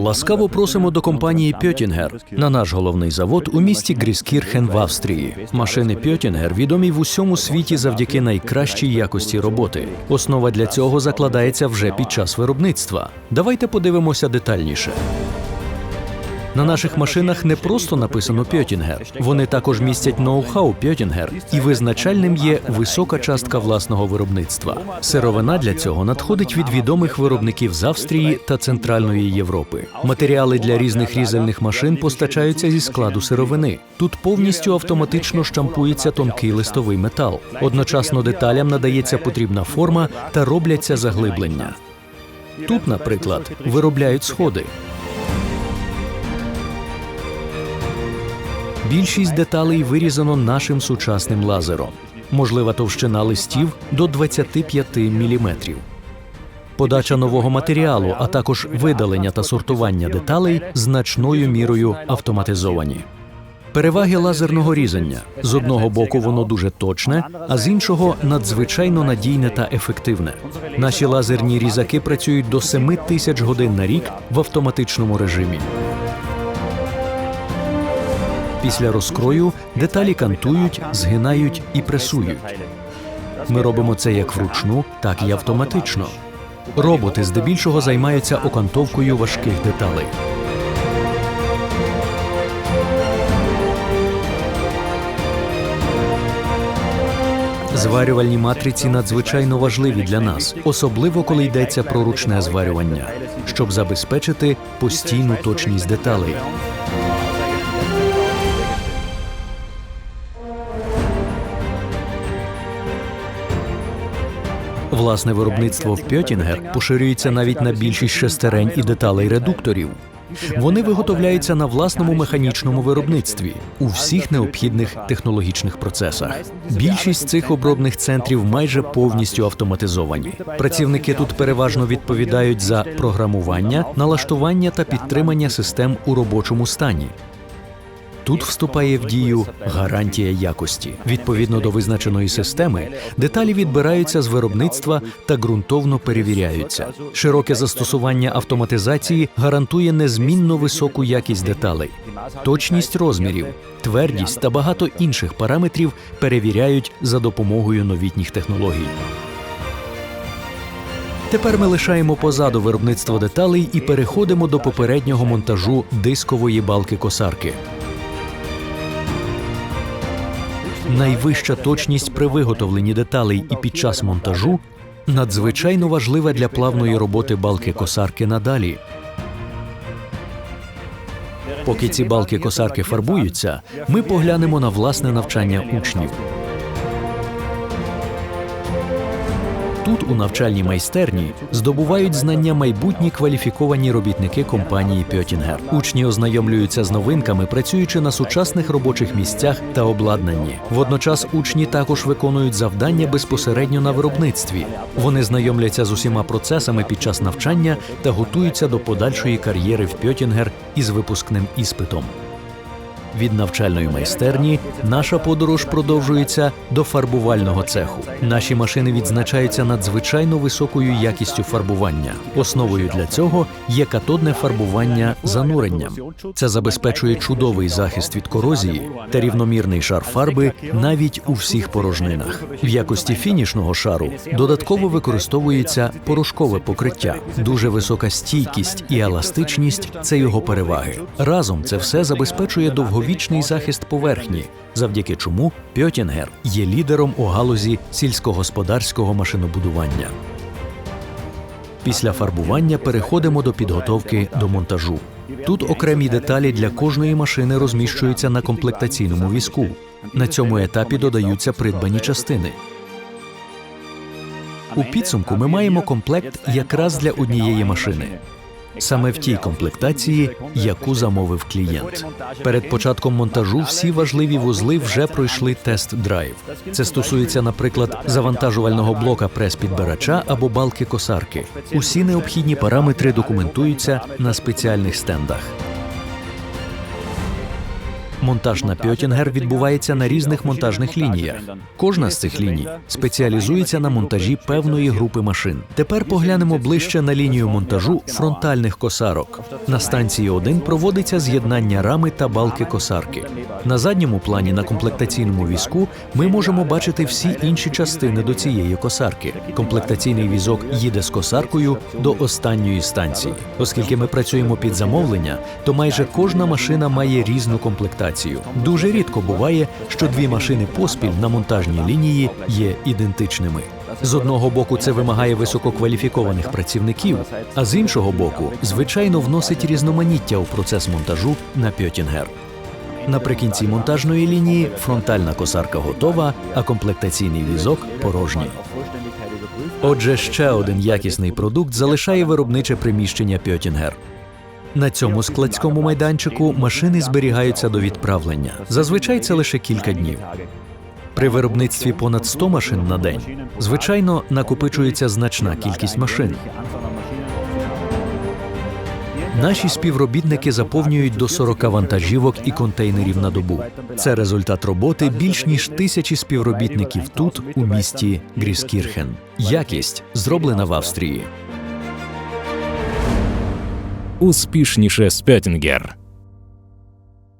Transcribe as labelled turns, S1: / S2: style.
S1: Ласкаво просимо до компанії Пьотінгер на наш головний завод у місті Гріскірхен в Австрії. Машини Пьотінгер відомі в усьому світі завдяки найкращій якості роботи. Основа для цього закладається вже під час виробництва. Давайте подивимося детальніше. На наших машинах не просто написано Пьотінгер. Вони також містять ноу-хау Пьотінгер, і визначальним є висока частка власного виробництва. Сировина для цього надходить від відомих виробників з Австрії та Центральної Європи. Матеріали для різних різальних машин постачаються зі складу сировини. Тут повністю автоматично штампується тонкий листовий метал. Одночасно деталям надається потрібна форма та робляться заглиблення. Тут, наприклад, виробляють сходи. Більшість деталей вирізано нашим сучасним лазером. Можлива товщина листів до 25 мм. Подача нового матеріалу, а також видалення та сортування деталей значною мірою автоматизовані. Переваги лазерного різання з одного боку воно дуже точне, а з іншого надзвичайно надійне та ефективне. Наші лазерні різаки працюють до 7 тисяч годин на рік в автоматичному режимі. Після розкрою деталі кантують, згинають і пресують. Ми робимо це як вручну, так і автоматично. Роботи здебільшого займаються окантовкою важких деталей. Зварювальні матриці надзвичайно важливі для нас, особливо коли йдеться про ручне зварювання, щоб забезпечити постійну точність деталей. Власне виробництво в Пьотінгер поширюється навіть на більшість шестерень і деталей редукторів. Вони виготовляються на власному механічному виробництві у всіх необхідних технологічних процесах. Більшість цих обробних центрів майже повністю автоматизовані. Працівники тут переважно відповідають за програмування, налаштування та підтримання систем у робочому стані. Тут вступає в дію гарантія якості. Відповідно до визначеної системи, деталі відбираються з виробництва та ґрунтовно перевіряються. Широке застосування автоматизації гарантує незмінно високу якість деталей, точність розмірів, твердість та багато інших параметрів перевіряють за допомогою новітніх технологій. Тепер ми лишаємо позаду виробництво деталей і переходимо до попереднього монтажу дискової балки косарки. Найвища точність при виготовленні деталей і під час монтажу надзвичайно важлива для плавної роботи балки косарки надалі. Поки ці балки косарки фарбуються, ми поглянемо на власне навчання учнів. Тут, у навчальній майстерні, здобувають знання майбутні кваліфіковані робітники компанії Пьотінгер. Учні ознайомлюються з новинками, працюючи на сучасних робочих місцях та обладнанні. Водночас учні також виконують завдання безпосередньо на виробництві. Вони знайомляться з усіма процесами під час навчання та готуються до подальшої кар'єри в Пьотінгер із випускним іспитом. Від навчальної майстерні наша подорож продовжується до фарбувального цеху. Наші машини відзначаються надзвичайно високою якістю фарбування. Основою для цього є катодне фарбування зануренням. Це забезпечує чудовий захист від корозії та рівномірний шар фарби навіть у всіх порожнинах. В якості фінішного шару додатково використовується порошкове покриття. Дуже висока стійкість і еластичність це його переваги. Разом це все забезпечує довго довговічний захист поверхні, завдяки чому Пьотінгер є лідером у галузі сільськогосподарського машинобудування. Після фарбування переходимо до підготовки до монтажу. Тут окремі деталі для кожної машини розміщуються на комплектаційному візку. На цьому етапі додаються придбані частини. У підсумку ми маємо комплект якраз для однієї машини саме в тій комплектації, яку замовив клієнт. Перед початком монтажу всі важливі вузли вже пройшли тест-драйв. Це стосується, наприклад, завантажувального блока прес-підбирача або балки косарки. Усі необхідні параметри документуються на спеціальних стендах. Монтаж на Пьотінгер відбувається на різних монтажних лініях. Кожна з цих ліній спеціалізується на монтажі певної групи машин. Тепер поглянемо ближче на лінію монтажу фронтальних косарок. На станції 1 проводиться з'єднання рами та балки косарки. На задньому плані на комплектаційному візку ми можемо бачити всі інші частини до цієї косарки. Комплектаційний візок їде з косаркою до останньої станції. Оскільки ми працюємо під замовлення, то майже кожна машина має різну комплектацію. Дуже рідко буває, що дві машини поспіль на монтажній лінії є ідентичними. З одного боку, це вимагає висококваліфікованих працівників, а з іншого боку, звичайно, вносить різноманіття у процес монтажу на Пьотінгер. Наприкінці монтажної лінії фронтальна косарка готова, а комплектаційний візок порожній. Отже, ще один якісний продукт залишає виробниче приміщення Пьотінгер. На цьому складському майданчику машини зберігаються до відправлення. Зазвичай це лише кілька днів. При виробництві понад 100 машин на день, звичайно, накопичується значна кількість машин. Наші співробітники заповнюють до 40 вантажівок і контейнерів на добу. Це результат роботи більш ніж тисячі співробітників тут, у місті Гріскірхен. Якість зроблена в Австрії.
S2: Успішніше Спьотінгер.